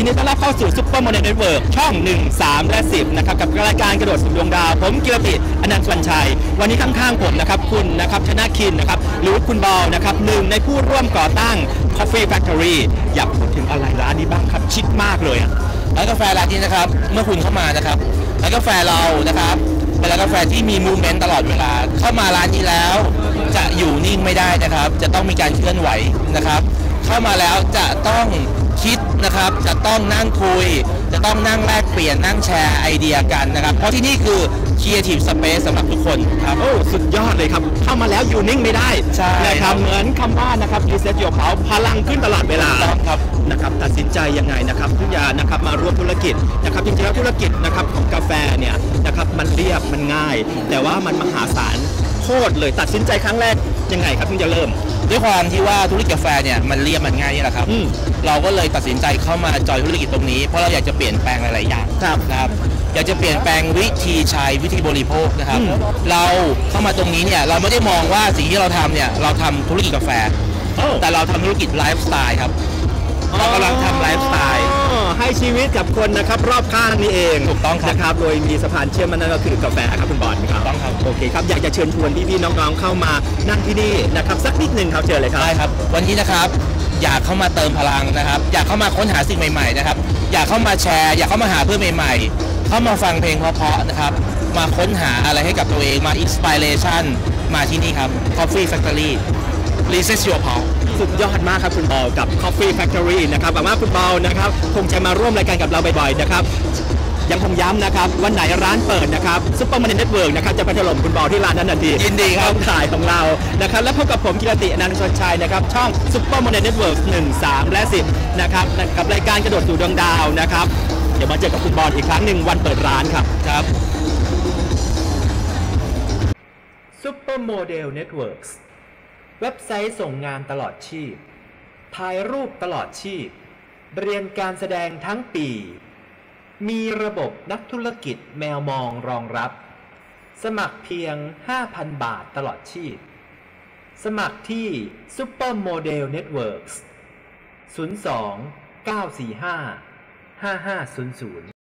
ยินดีต้อนรับเข้าสู่ซุปเปอร์โมเดลเน็ตเวิร์กช่อง 1 3 และ 10 นะครับ กับรายการกระโดดสู่ดวงดาว ผมกิรติอนันต์สวรรณชัย วันนี้ข้างๆผมนะครับ คุณนะครับชนะคินนะครับ หรือคุณบอลนะครับหนึ่งในผู้ร่วมก่อตั้ง Coffee Factory อยากพูดถึงอะไรร้านนี้บ้างครับ ชิดมากเลยอะร้านกาแฟร้านนี้นะครับ เมื่อคุณเข้ามานะครับร้านกาแฟเรานะครับเป็นร้านกาแฟที่มีมูเมนต์ตลอดเวลา เข้ามาร้านนี้แล้ว จะอยู่นิ่งไม่ได้นะครับ จะต้องมีการเคลื่อนไหวนะครับ เข้ามาแล้วจะต้อง คิดนะครับจะต้องนั่งคุย จะต้องนั่งแลกเปลี่ยนนั่งแชร์ไอเดียกันนะครับ เพราะที่นี่คือ Creative Space สำหรับทุกคนครับ โอ้ สุดยอดเลยครับ เข้ามาแล้วอยู่นิ่งไม่ได้ใช่นะครับ เหมือนคำว่านะครับ reset your power พลังขึ้นตลอดเวลาถูกต้องครับนะครับตัดสินใจยังไงนะครับทุกอย่างนะครับมาร่วมธุรกิจนะครับจริงๆแล้วธุรกิจนะครับของกาแฟเนี่ยนะครับมันเรียบมันง่าย แต่ว่ามันมหาศาลโคตรเลยตัดสินใจครั้งแรกยังไงครับถึงจะเริ่ม ด้วยความที่ว่าธุรกิจกาแฟเนี่ยมันเรียบมันง่ายนี่แหละครับ อืมเราก็เลยตัดสินใจเข้ามาจอยธุรกิจตรงนี้เพราะเราอยากจะเปลี่ยนแปลงหลาย ๆ อย่างครับ นะครับ อยากจะเปลี่ยนแปลงวิธีใช้วิธีบริโภคนะครับ อืม เราเข้ามาตรงนี้เนี่ยเราไม่ได้มองว่าสิ่งที่เราทำเนี่ยเราทำธุรกิจกาแฟโอ้แต่เราทำธุรกิจไลฟ์สไตล์ครับ เรากำลังทำไลฟ์สไตล์อ๋อให้ ชีวิตกับคนนะครับรอบข้างนี่เองถูกต้องครับนะครับโดยมีสะพานเชื่อมนั่นก็คือกาแฟครับคุณบอลครับถูกต้องครับโอเคครับอยากจะเชิญชวนพี่ๆน้องๆเข้ามานั่งที่นี่นะครับสักนิดหนึ่งครับเชิญเลยครับได้ครับ วันนี้นะครับอยากเข้ามาเติมพลังนะครับ อยากเข้ามาค้นหาสิ่งใหม่ๆนะครับ อยากเข้ามาแชร์ อยากเข้ามาหาเพื่อนใหม่ๆ เข้ามาฟังเพลงเพราะๆนะครับ มาค้นหาอะไรให้กับตัวเองมาอินสปิเรชันมาที่นี่ครับ Coffee Factory Reset Your Power สุดยอดมากครับคุณบอลกับ Coffee Factory นะครับหวังว่าคุณบอลนะครับคงจะมาร่วมรายการกับเราบ่อยๆนะครับยังคงย้ำนะครับวันไหนร้านเปิดนะครับซุปเปอร์มันเน็ตเวิร์กนะครับจะไปถล่มคุณบอลที่ร้านนั้นทันทียินดีครับกองถ่ายของเรานะครับและพบกับผมกิรติอนันต์ชนชัยนะครับช่องซุปเปอร์มันเน็ตเวิร์กหนึ่งสามและสิบนะครับกับรายการกระโดดสู่ดวงดาวนะครับเดี๋ยวมาเจอกับคุณบอลอีกครั้งหนึ่งวันเปิดร้านครับครับ Supermodel Networks เว็บไซต์ส่งงานตลอดชีพ ถ่ายรูปตลอดชีพ เรียนการแสดงทั้งปี มีระบบนักธุรกิจแมวมองรองรับ สมัครเพียง 5,000 บาทตลอดชีพ สมัครที่ Supermodel Networks 02 945 5500